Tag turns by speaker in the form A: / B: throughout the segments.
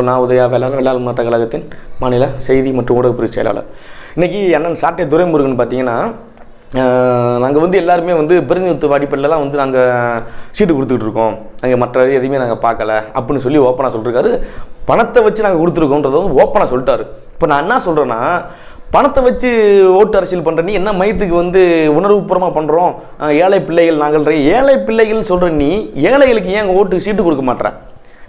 A: உங்கள் நான் உதயா வேளாண் வேளாண் மாற்ற கழகத்தின் மாநில செய்தி மற்றும் ஊடகப்பிரிவு செயலாளர். இன்றைக்கி அண்ணன் சாட்டை துரைமுருகன் பார்த்தீங்கன்னா நாங்கள் வந்து எல்லாருமே வந்து பிரதிநிதித்துவ அடிப்படையிலலாம் வந்து நாங்கள் சீட்டு கொடுத்துக்கிட்டு இருக்கோம். நாங்கள் மற்ற எதையுமே நாங்கள் பார்க்கல அப்படின்னு சொல்லி ஓப்பனாக சொல்லிருக்காரு. பணத்தை வச்சு நாங்கள் கொடுத்துருக்கோன்றத வந்து ஓப்பனாக சொல்லிட்டாரு. இப்போ நான் என்ன சொல்கிறேன்னா பணத்தை வச்சு ஓட்டு அரசியல் பண்ணுற நீ என்ன மையத்துக்கு வந்து உணர்வுபூர்வமாக பண்ணுறோம் ஏழை பிள்ளைகள் நாங்கள் ஏழை பிள்ளைகள்னு சொல்கிற நீ ஏழைகளுக்கு ஏன் ஓட்டு சீட்டு கொடுக்க மாட்டேறேன்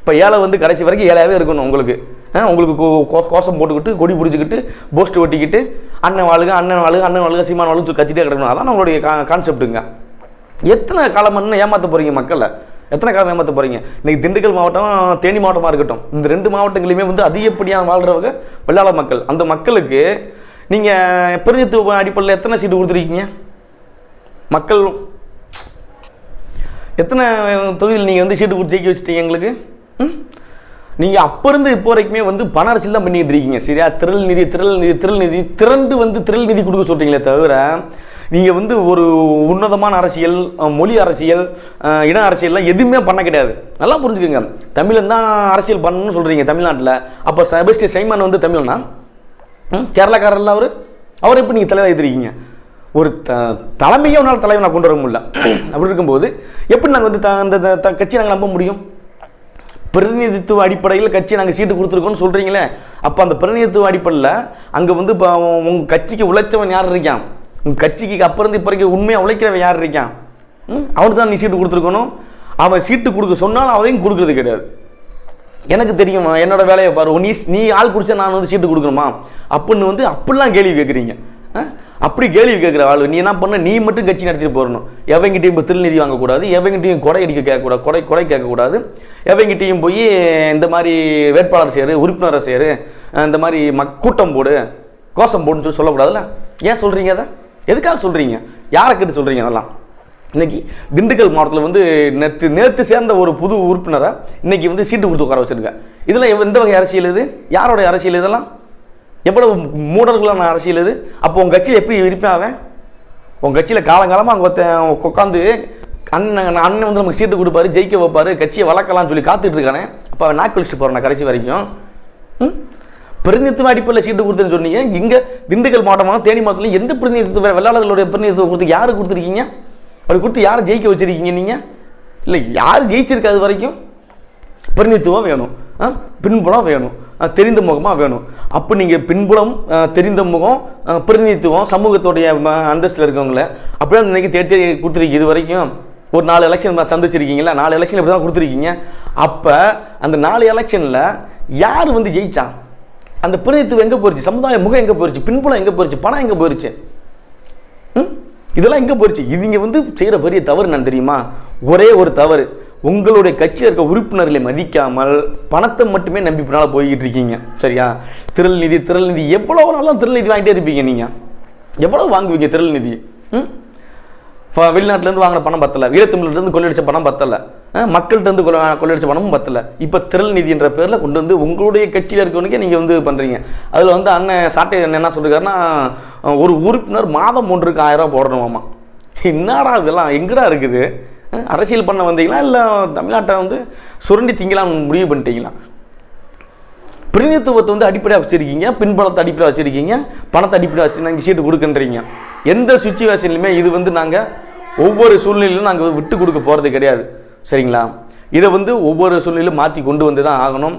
A: இப்போ ஏழை வந்து கடைசி வரைக்கும் ஏழையாகவே இருக்கணும் உங்களுக்கு. ஆ, உங்களுக்கு கோ- கோ- கோஷம் போட்டுக்கிட்டு கொடி பிடிச்சிக்கிட்டு போஸ்ட் ஒட்டிக்கிட்டு அண்ணன் வாழுக அண்ணன் வாழுக அண்ணன் வாழுக சீமான் வாழுக கத்திட்டே கிடக்கணும். அதான் உங்களுடைய கா கான்செப்ட்டுங்க எத்தனை காலம் ஏமாற்ற போகிறீங்க மக்களை? எத்தனை காலம் ஏமாற்ற போகிறீங்க இன்றைக்கி திண்டுக்கல் மாவட்டம் தேனி மாவட்டமாக இருக்கட்டும் இந்த ரெண்டு மாவட்டங்களையுமே வந்து அதிகப்படியாக வாழ்கிறவங்க வெள்ளாள மக்கள். அந்த மக்களுக்கு நீங்கள் பிரதிநிதித்துவ அடிப்படையில் எத்தனை சீட்டு கொடுத்துருக்கீங்க? மக்கள் எத்தனை தொகுதியில் நீங்கள் வந்து சீட்டு கொடுத்து ஜெயிக்க வச்சுட்டீங்க எங்களுக்கு? நீங்கள் அப்போ இருந்து இப்போ வரைக்குமே வந்து பண அரசியல் தான் பண்ணிட்டு இருக்கீங்க சரியா? திரள் நிதி திரள் நிதி திரள் நிதி திரண்டு வந்து திரள் நிதி கொடுக்க சொல்கிறீங்களே தவிர நீங்கள் வந்து ஒரு உன்னதமான அரசியல் மொழி அரசியல் இன அரசியல்லாம் எதுவுமே பண்ண கிடையாது. நல்லா புரிஞ்சுக்கோங்க. தமிழன் தான் அரசியல் பண்ணணும்னு சொல்கிறீங்க தமிழ்நாட்டில். அப்போ செபஸ்டி சைமான் வந்து தமிழ்னா? ம்? கேரளாக்காரர்ல அவர்? அவர் எப்படி நீங்கள் தலைவர் எழுதிருக்கீங்க ஒரு த தலைமையை உன்னால் தலைவர் நான் கொண்டு வர முடியல. அப்படி இருக்கும்போது எப்படி நாங்கள் வந்து த அந்த த- கட்சியை நாங்கள் நம்ப முடியும்? பிரதிநிதித்துவ அடிப்படையில் கட்சி நாங்கள் சீட்டு கொடுத்துருக்கோம்னு சொல்கிறீங்களே அப்போ அந்த பிரதிநிதித்துவ அடிப்படையில் அங்கே வந்து இப்போ உங்கள் கட்சிக்கு உழைச்சவன் யார் இருக்கான்? உங்கள் கட்சிக்கு அப்புறம் இப்போ வரைக்கும் உண்மையாக உழைக்கிறவன் யார் இருக்கான்? அவனுக்கு தான் நீ சீட்டு கொடுத்துருக்கணும். அவன் சீட்டு கொடுக்க சொன்னாலும் அதையும் கொடுக்குறது கிடையாது. எனக்கு தெரியுமா என்னோட வேலையை பாரு. நீ நீ ஆள் குடிச்சா நான் வந்து சீட்டு கொடுக்கணுமா? அப்படின்னு வந்து அப்படிலாம் கேள்வி கேட்குறீங்க. அப்படி கேள்வி கேட்குற ஆள் நீ என்ன பண்ண? நீ மட்டும் கட்சி நடத்திட்டு போகணும் எவங்கிட்டையும் இப்போ திருநிதி வாங்கக்கூடாது எவங்கிட்டையும் கொடை அடிக்க கேட்கக்கூடாது கொடை கொடை கேட்கக்கூடாது. எவங்கிட்டையும் போய் இந்த மாதிரி வேட்பாளர் சேரு உறுப்பினரை சேரு இந்த மாதிரி மக் கூட்டம் போடு கோஷம் போடுன்னு சொல்லி சொல்லக்கூடாதுல்ல? ஏன் சொல்கிறீங்க அதை? எதுக்காக சொல்கிறீங்க யாரை கேட்டு சொல்கிறீங்க அதெல்லாம்? இன்றைக்கி திண்டுக்கல் மாவட்டத்தில் வந்து நேற்று நேற்று சேர்ந்த ஒரு புது உறுப்பினரை இன்றைக்கி வந்து சீட்டு கொடுத்து உட்கார வச்சுருக்கேன் இதெல்லாம் எந்த வகை அரசியல் இது? யாரோட அரசியல் இதெல்லாம்? எவ்வளவு மூடர்களான அரசியல் இது? அப்போ உங்கள் கட்சியில் எப்படி இருப்பேன் அவன்? உங்கள் கட்சியில் காலங்காலமாக அங்கே ஒருத்தன் உட்காந்து அண்ணன் அண்ணன் வந்து நமக்கு சீட்டு கொடுப்பாரு ஜெயிக்க வைப்பாரு கட்சியை வளர்க்கலாம்னு சொல்லி காத்துட்டு இருக்கானே. அப்போ அவன் நாக்கு வச்சுட்டு போகிறான் கடைசி வரைக்கும். ம்? பிரதிநிதித்துவ அடிப்படையில் சீட்டு கொடுத்தேன்னு சொன்னீங்க. இங்கே திண்டுக்கல் மாவட்டமாக தேனி மாவட்டத்தில் எந்த பிரதிநிதித்துவ வெள்ளாளர்களுடைய பிரதிநிதித்துவம் கொடுத்து யார் கொடுத்துருக்கீங்க? அப்படி கொடுத்து யாரை ஜெயிக்க வச்சிருக்கீங்க நீங்கள் இல்லை யார் ஜெயிச்சிருக்காது அது வரைக்கும்? பிரதிநிதித்துவம் வேணும். ஆ, பின்புலம் வேணும். தெரிந்த முகமாக வேணும். அப்போ நீங்கள் பின்புலம் தெரிந்த முகம் பிரதிநிதித்துவம் சமூகத்துடைய ம, அந்தஸ்தில் இருக்கவங்கள. அப்படியே இன்னைக்கு தேடி தேடி கொடுத்துருக்கீங்க இது வரைக்கும் ஒரு நாலு எலெக்ஷன் சந்திச்சிருக்கீங்களா நாலு எலெக்ஷன் இப்படி தான் கொடுத்துருக்கீங்க. அப்போ அந்த நாலு எலெக்ஷனில் யார் வந்து ஜெயித்தான் அந்த பிரதிநிதித்துவம் எங்கே போயிருச்சு? சமுதாய முகம் எங்கே போயிருச்சு? பின்புலம் எங்கே போயிருச்சு? பணம் எங்கே போயிருச்சு? ம்? இதெல்லாம் எங்கே போயிடுச்சு இது வந்து செய்கிற பெரிய தவறு நான் தெரியுமா? ஒரே ஒரு தவறு. உங்களுடைய கட்சியில் இருக்க உறுப்பினர்களை மதிக்காமல் பணத்தை மட்டுமே நம்பி பின்னால் போய்கிட்டு இருக்கீங்க. சரியா? திரள் நிதி திரள் நிதி. எவ்வளோ நாளும் திரள் நிதி வாங்கிட்டே இருப்பீங்க நீங்கள் எவ்வளோ வாங்குவீங்க திரள் நிதி? ம்? வெளிநாட்டிலேருந்து வாங்கின பணம் பத்தலை. ஈழத்தமிழ்லேருந்து கொள்ளையடிச்ச பணம் பத்தலை. அஹ், மக்கள்கிட்டருந்து கொள்ள கொள்ளையடிச்ச பணமும் பத்தலை. இப்போ திரள் நிதின்ற பேரில் கொண்டு வந்து உங்களுடைய கட்சியில் இருக்கவனுக்கே நீங்கள் வந்து பண்ணுறீங்க அதில் வந்து அண்ணன் சாட்டை அண்ணன் என்ன சொல்லியிருக்காருன்னா ஒரு உறுப்பினர் மாதம் ஒன்றுக்கு ஆயிரம் ரூபாய் என்னடா இதெல்லாம்? எங்கடா இருக்குது? அரசியல் பண்ண வந்தீங்களா? இல்லை தமிழ்நாட்டை வந்து சுரண்டி திங்கலாம்னு முடிவு பண்ணிட்டீங்களா? பிரதிநிதித்துவத்தை வந்து அடிப்படையாக வச்சுருக்கீங்க பின்பலத்தை அடிப்படையாக வச்சுருக்கீங்க பணத்தை அடிப்படையாக வச்சு நாங்கள் சீட்டு கொடுக்குன்றீங்க. எந்த சுச்சுவேஷன்லையுமே இது வந்து நாங்கள் ஒவ்வொரு சூழ்நிலையிலும் நாங்கள் விட்டு கொடுக்க போகிறது கிடையாது. சரிங்களா? இதை வந்து ஒவ்வொரு சூழ்நிலையும் மாற்றி கொண்டு வந்து தான் ஆகணும்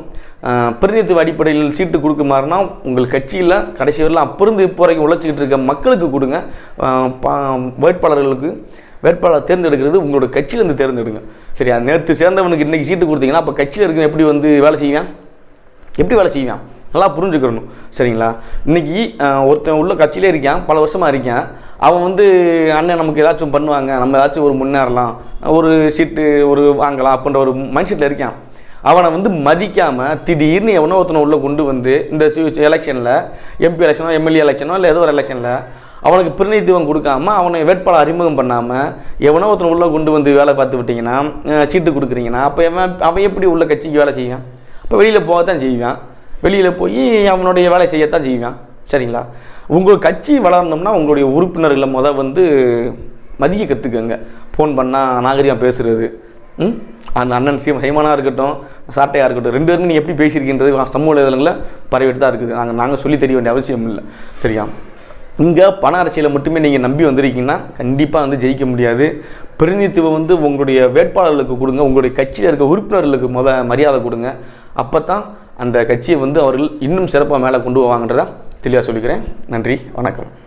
A: பிரதிநிதித்துவ அடிப்படையில் சீட்டு கொடுக்குமாறுனா உங்கள் கட்சியில் கடைசி வரலாம் அப்போ இருந்து இப்போ வரைக்கும் உழைச்சிக்கிட்டு இருக்க மக்களுக்கு கொடுங்க. பா- வேட்பாளர்களுக்கு வேட்பாளர் தேர்ந்தெடுக்கிறது உங்களோட கட்சியிலேருந்து தேர்ந்தெடுங்க. சரியா நேற்று சேர்ந்தவனுக்கு இன்றைக்கி சீட்டு கொடுத்தீங்கன்னா அப்போ கட்சியில் இருக்கிற எப்படி வந்து வேலை செய்வேன்? எப்படி வேலை செய்வேன்? நல்லா புரிஞ்சுக்கிறணும் சரிங்களா? இன்னைக்கு ஒருத்தன் உள்ள கட்சியிலே இருக்கான் பல வருஷமாக இருக்கான். அவன் வந்து அண்ணன் நமக்கு ஏதாச்சும் பண்ணுவாங்க நம்ம ஏதாச்சும் ஒரு முன்னேறலாம் ஒரு சீட்டு ஒரு வாங்கலாம் அப்படின்ற ஒரு மைண்ட் செட்டில் இருக்கான். அவனை வந்து மதிக்காமல் திடீர்னு எவனோ ஒருத்தனை உள்ளே கொண்டு வந்து இந்த எலெக்ஷனில் எம்பி எலெக்ஷனோ எம்எல்ஏ எலெக்ஷனோ இல்லை ஏதோ ஒரு எலெக்ஷனில் அவனுக்கு பிரதிநிதித்துவம் கொடுக்காம அவனை வேட்பாளர் அறிமுகம் பண்ணாமல் எவனோ ஒருத்தன் உள்ளே கொண்டு வந்து வேலை பார்த்து விட்டீங்கன்னா சீட்டு கொடுக்குறீங்கன்னா அப்போ அவன் அவன் எப்படி உள்ள கட்சிக்கு வேலை செய்வான்? அப்போ வெளியில் போகத்தான் செய்வான். வெளியில் போய் அவனுடைய வேலை செய்யத்தான் செய்வான். சரிங்களா? உங்கள் கட்சி வளரணும்னா உங்களுடைய உறுப்பினர்களை மொதல் வந்து மதிய கற்றுக்கங்க ஃபோன் பண்ணால் நாகரிகம் பேசுகிறது ம்? அந்த அண்ணன் சீம் ஹைமானாக இருக்கட்டும் சாட்டையாக இருக்கட்டும் ரெண்டு பேரும் நீங்கள் எப்படி பேசியிருக்கின்றது சமூக வலைதளங்களில் பரவிட்டு தான் இருக்குது. நாங்கள் நாங்கள் சொல்லி தெரிய வேண்டிய அவசியம் இல்லை. சரியா? இங்கே பண அரசியலை மட்டுமே நீங்கள் நம்பி வந்திருக்கீங்கன்னா கண்டிப்பாக வந்து ஜெயிக்க முடியாது. பிரதிநிதித்துவம் வந்து உங்களுடைய வேட்பாளர்களுக்கு கொடுங்க. உங்களுடைய கட்சியில் இருக்க உறுப்பினர்களுக்கு முத மரியாதை கொடுங்க. அப்போ தான் அந்த கட்சியை வந்து அவர்கள் இன்னும் சிறப்பாக மேலே கொண்டு போவாங்கன்றதான் தெளிவாக சொல்லிக்கிறேன். நன்றி. வணக்கம்.